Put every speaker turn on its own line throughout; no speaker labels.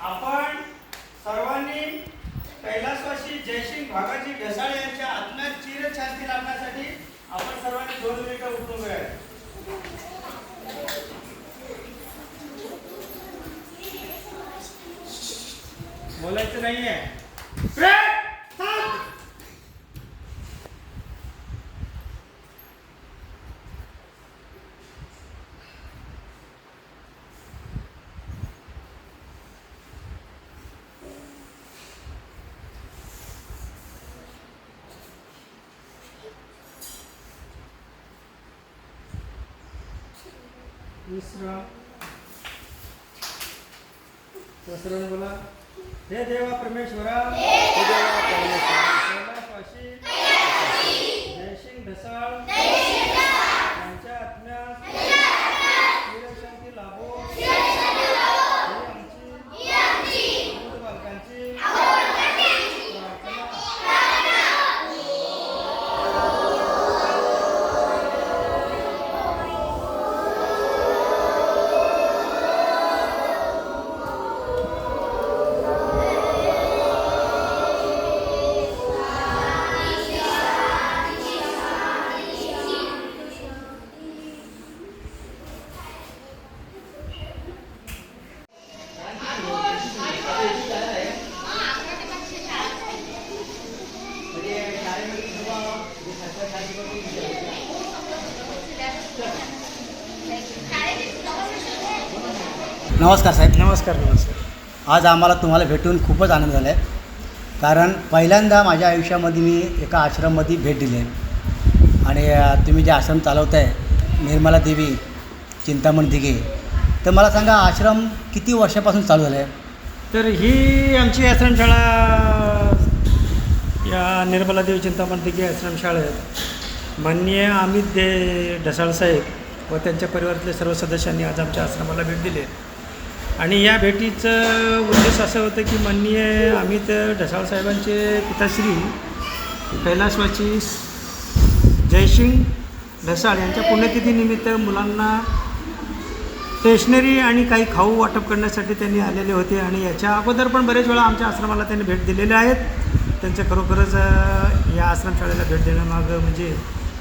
आपण सर्वांनी कैलासवासी जयसिंग भागाजी ढसाळे यांच्या आत्म्यात शांती लागण्यासाठी आपण सर्वांनी दोन मिनिटं उठून घ्या बोलायचं नाहीये. विश्राम विश्राम बोला. हे देवा परमेश्वरा. कैलासवासी, जयसिंग ढसाळ.
नमस्कार साहेब.
नमस्कार नमस्कार.
आज आम्हाला तुम्हाला भेटून खूपच आनंद झाला आहे कारण पहिल्यांदा माझ्या आयुष्यामध्ये मी एका आश्रममध्ये भेट दिली आहे. आणि तुम्ही जे आश्रम चालवत आहे निर्मला देवी चिंतामण दिघे तर मला सांगा आश्रम किती वर्षापासून चालू झालं आहे
तर ही आमची आश्रमशाळा या निर्मला देवी चिंतामण दिघे आश्रमशाळेत माननीय अमित दे ढसाळ साहेब व त्यांच्या परिवारातले सर्व सदस्यांनी आज आमच्या आश्रमाला भेट दिली आहे. आणि या भेटीचं उद्देश असं होतं की माननीय अमित ढसाळ साहेबांचे पिताश्री कैलासवाची जयसिंग ढसाळ यांच्या पुण्यतिथीनिमित्त मुलांना स्टेशनरी आणि काही खाऊ वाटप करण्यासाठी त्यांनी आलेले होते आणि याच्या अगोदर पण बरेच वेळा आमच्या आश्रमाला त्यांनी भेट दिलेल्या आहेत. त्यांचं खरोखरच या आश्रमशाळेला भेट देण्यामागं म्हणजे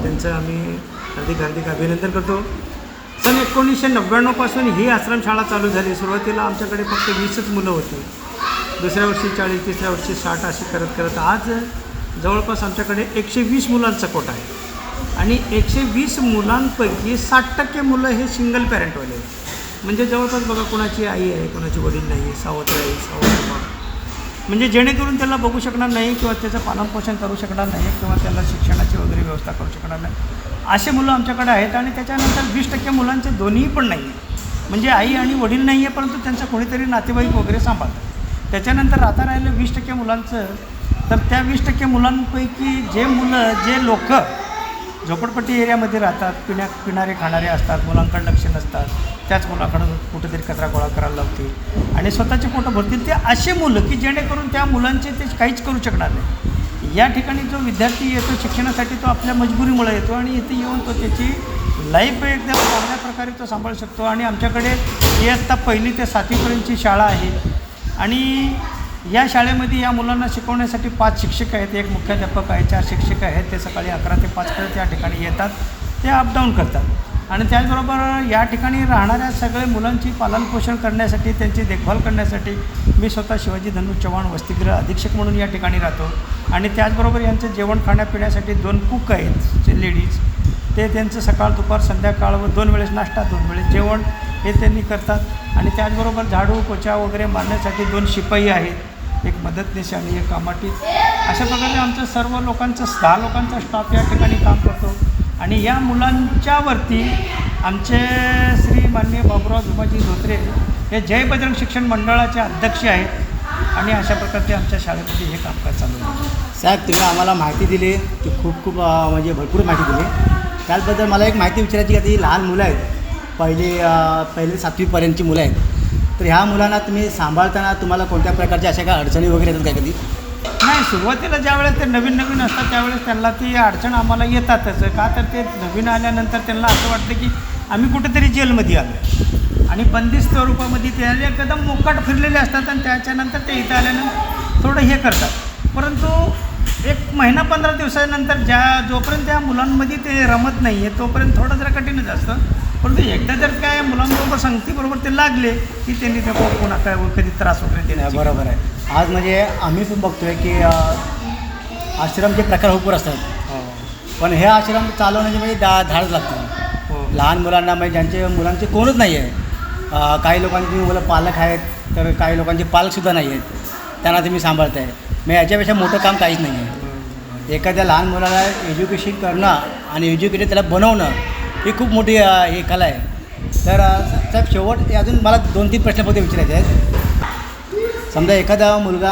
त्यांचं आम्ही हार्दिक हार्दिक अभिनंदन करतो. सन एकोणीसशे नव्याण्णवपासून ही आश्रमशाळा चालू झाली. सुरुवातीला आमच्याकडे फक्त वीसच मुलं होती. दुसऱ्या वर्षी चाळीस तिसऱ्या वर्षी साठ अशी करत करत आज जवळपास आमच्याकडे एकशे वीस मुलांचा कोटा आहे. आणि एकशे वीस मुलांपैकी साठ टक्के मुलं हे सिंगल पॅरेंटवाले आहेत. म्हणजे जवळपास बघा कोणाची आई आहे कोणाची वडील नाही आहे सावत्र आई सावत्र म्हणजे जेणेकरून त्याला बघू शकणार नाही किंवा त्याचं पालनपोषण करू शकणार नाही किंवा त्याला शिक्षणाची वगैरे व्यवस्था करू शकणार नाही. असे मुलं आमच्याकडे आहेत आणि त्याच्यानंतर वीस टक्के मुलांचे दोन्ही पण नाही आहे म्हणजे आई आणि वडील नाही आहे परंतु त्यांचं कोणीतरी नातेवाईक वगैरे सांभाळतात. त्याच्यानंतर आता राहिलं वीस टक्के मुलांचं तर त्या वीस टक्के मुलांपैकी जे मुलं जे लोक झोपडपट्टी एरियामध्ये राहतात पिण्या पिणारे खाणारे असतात मुलांकडे लक्ष नसतात त्याच मुलाकडं कुठेतरी कचरा गोळा करायला लावतील. आणि स्वतःचे पोटं भरतील. ते असे मुलं की जेणेकरून त्या मुलांचे ते काहीच करू शकणार नाही. या ठिकाणी जो विद्यार्थी येतो शिक्षणासाठी तो आपल्या मजबुरीमुळे येतो आणि इथे येऊन तो त्याची लाईफ एकदम चांगल्या प्रकारे तो सांभाळू शकतो. आणि आमच्याकडे इयत्ता पहिली ते सातवीपर्यंतची शाळा आहे. आणि या शाळेमध्ये या मुलांना शिकवण्यासाठी पाच शिक्षक आहेत. एक मुख्याध्यापक आहे चार शिक्षक आहेत. ते सकाळी अकरा ते पाचपर्यंत या ठिकाणी येतात. ते अपडाऊन करतात. आणि त्याचबरोबर या ठिकाणी राहणाऱ्या सगळे मुलांची पालनपोषण करण्यासाठी त्यांची देखभाल करण्यासाठी मी स्वतः शिवाजी धनु चव्हाण वसतिगृह अधीक्षक म्हणून या ठिकाणी राहतो. आणि त्याचबरोबर यांचं जेवण खाण्यापिण्यासाठी दोन कुक आहेत जे लेडीज ते त्यांचं सकाळ दुपार संध्याकाळ व दोन वेळेस नाश्ता दोन वेळेस जेवण हे त्यांनी करतात. आणि त्याचबरोबर झाडू पोचा वगैरे मारण्यासाठी दोन शिपाई आहेत. एक मदतनीस आणि एक कामाटी. अशा प्रकारे आमचं सर्व लोकांचं दहा लोकांचा स्टाफ या ठिकाणी काम करतो. आणि या मुलांच्यावरती आमचे श्री माननीय बाबुराव भिमाजी धोत्रे हे जय बजरंग शिक्षण मंडळाचे अध्यक्ष आहेत आणि अशा प्रकारचे आमच्या शाळेमध्ये हे कामकाज चालू आहे.
साहेब तुम्ही आम्हाला माहिती दिली की खूप खूप म्हणजे भरपूर माहिती दिली. त्याचबद्दल मला एक माहिती विचारायची की ती लहान मुलं आहेत. पहिली पहिले पहिली सातवीपर्यंतची मुलं आहेत. तर ह्या मुलांना तुम्ही सांभाळताना तुम्हाला कोणत्या प्रकारच्या अशा काय अडचणी वगैरे येतात काय कधी?
नाही सुरुवातीला ज्यावेळेस ते नवीन नवीन असतात त्यावेळेस त्यांना ती अडचण आम्हाला येतातच. का तर ते नवीन आल्यानंतर त्यांना असं वाटतं की आम्ही कुठेतरी जेलमध्ये आलो आणि बंदिस्त स्वरूपामध्ये ते एकदम मोकाट फिरलेले असतात आणि त्याच्यानंतर ते इथं आल्यानंतर थोडं हे करतात. परंतु एक महिना पंधरा दिवसानंतर ज्या जोपर्यंत त्या मुलांमध्ये ते रमत नाही आहे तोपर्यंत थोडं जरा कठीणच असतं. परंतु एकदा जर काय मुलांबरोबर संगतीबरोबर ते लागले की त्यांनी त्या कोणा काय कधी त्रास वगैरे
नाही,
देण्याची
बरोबर आहे. आज म्हणजे आम्ही पण बघतोय की आश्रमचे प्रकार भरपूर असतात
हो.
पण हे आश्रम चालवण्याचे म्हणजे दा धाड लागतं
हो.
लहान मुलांना म्हणजे ज्यांचे मुलांचे कोणच नाही आहे. काही लोकांची मुलं पालक आहेत तर काही लोकांचे पालकसुद्धा नाही आहेत. त्यांना तुम्ही सांभाळताय. मग याच्यापेक्षा मोठं काम काहीच नाही आहे. एखाद्या लहान मुलाला एज्युकेशन करणं आणि एज्युकेटेड त्याला बनवणं ही खूप मोठी ही कला आहे. तर साहेब शेवट अजून मला दोन तीन प्रश्न फक्त विचारायचे आहेत. समजा एखादा मुलगा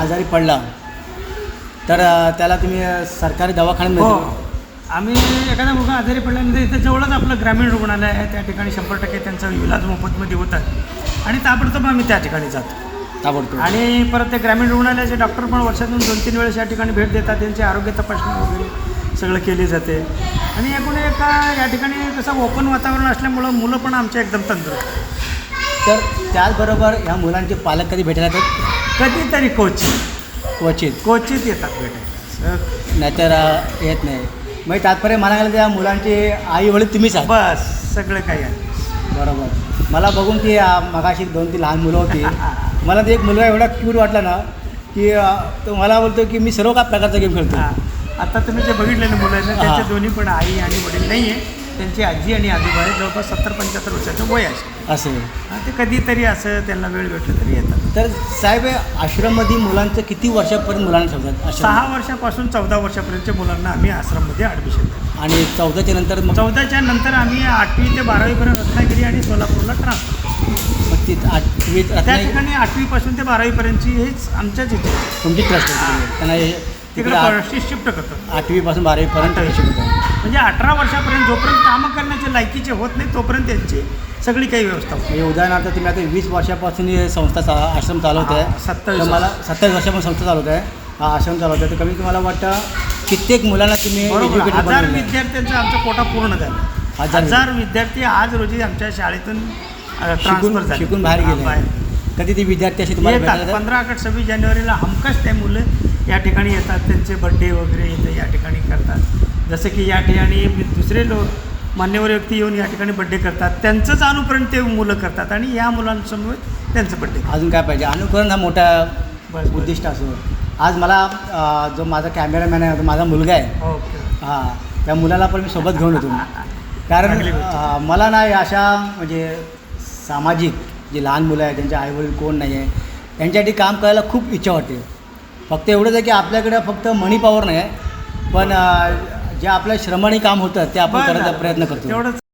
आजारी पडला तर त्याला तुम्ही सरकारी दवाखान्यात
हो. आम्ही एखादा मुलगा आजारी पडल्यानंतर इथं जवळच आपलं ग्रामीण रुग्णालय आहे. त्या ठिकाणी शंभर टक्के त्यांचा इलाज मोफतमध्ये होतात. आणि ताबडतोब आम्ही त्या ठिकाणी जातो.
ताबडतोब.
आणि परत ते ग्रामीण रुग्णालयाचे डॉक्टर पण वर्षातून दोन तीन वेळेस या ठिकाणी भेट देतात. त्यांची आरोग्य तपासणी वगैरे सगळं केली जाते. आणि एकूण एका या ठिकाणी कसं ओपन वातावरण असल्यामुळं मुलं पण आमच्या एकदम तंदुरुस्त.
तर त्याचबरोबर ह्या मुलांचे पालक कधी भेटायला येतात?
कधीतरी कोचित
क्वचित
कोचित येतात भेटायला.
नाहीतर येत नाही. मग तात्पर्य म्हणायला गेलं त्या मुलांचे आई वडील तुम्हीच आहात.
बस सगळं काही आहे.
बरोबर. मला बघून की अ, मगाशी दोन तीन लहान मुलं होती. मला ते एक मुलगा एवढा क्यूट वाटला ना की तो मला बोलतो की मी सर्व का प्रकारचा गेम खेळतो.
आता तुम्ही जे बघितलेले मुलं आहेत ना. त्यांचे दोन्ही पण आई आणि वडील नाही आहे त्यांची आजी आणि आजोबा आहे जवळपास सत्तर पंच्याहत्तर वर्षाचं वय असेल
असं
हा, ते कधीतरी असं त्यांना वेळ भेटलं तरी येतात.
तर साहेब आश्रममध्ये मुलांचं किती वर्षापर्यंत मुलांना ठेवतात? आश्रम
सहा वर्षापासून चौदा वर्षापर्यंतच्या मुलांना आम्ही आश्रममध्ये ॲडमिशन देतो.
आणि चौदाच्या नंतर मग
चौदाच्या नंतर आम्ही आठवी ते बारावीपर्यंत रत्नागिरी आणि सोलापूरला ट्रान्सफर
मग ती
त्या
रत्नागिरी
ठिकाणी आठवीपासून ते बारावीपर्यंतची हेच आमच्याच इथे
तुमची ट्रस्ट त्यांना हे- तिकडे आठ-
शिफ्ट करतो
आठवीपासून बारावीपर्यंत
आठवी.
शिकवतात
म्हणजे अठरा वर्षापर्यंत जोपर्यंत कामं करण्याचे लायकीचे होत नाही तोपर्यंत त्यांची सगळी काही व्यवस्था होते.
म्हणजे उदाहरणार्थ तुम्ही आता वीस वर्षापासून ही संस्था चा आश्रम चालवत
हा,
आहे
सत्तावीस
तर मला सत्तावीस वर्षापासून संस्था चालवत आहे हा आश्रम चालवत आहे तर कमी तुम्हाला वाटतं कित्येक मुलांना तुम्ही
बरोबर.
educated
हजार
बनवलेलं आहे.
विद्यार्थ्यांचा आमचा कोटा पूर्ण झाला.
हजार
हजार विद्यार्थी आज रोजी आमच्या शाळेतून ट्रान्सफर
शिकून
झाले.
शिकून बाहेर
हा,
गेले. कधी ती विद्यार्थी अशी तुम्हाला
येतात. पंधरा ऑगस्ट सव्वीस जानेवारीला हमखास ते मुलं या ठिकाणी येतात त्यांचे बड्डे वगैरे इथं या ठिकाणी करतात. जसं की या ठिकाणी दुसरे लोक मान्यवर व्यक्ती येऊन या ठिकाणी बड्डे करतात. त्यांचंच अनुकरण ते मुलं करतात आणि या मुलांसमोर त्यांचं बड्डे
अजून काय पाहिजे? अनुकरण हा मोठा. उद्दिष्ट असो. आज मला जो माझा कॅमेरामॅन आहे तो माझा मुलगा आहे.
ओके.
हां त्या मुलाला पण मी सोबत घेऊन येतो. कारण मला ना अशा म्हणजे सामाजिक जे लहान मुलं आहेत त्यांचे आईवडील कोण नाही आहे त्यांच्यासाठी काम करायला खूप इच्छा वाटते. फक्त एवढंच आहे की आपल्याकडे फक्त मनी पॉवर नाही आहे पण जे आपल्या श्रमाने काम होतं ते आपण करायचा. प्रयत्न करतो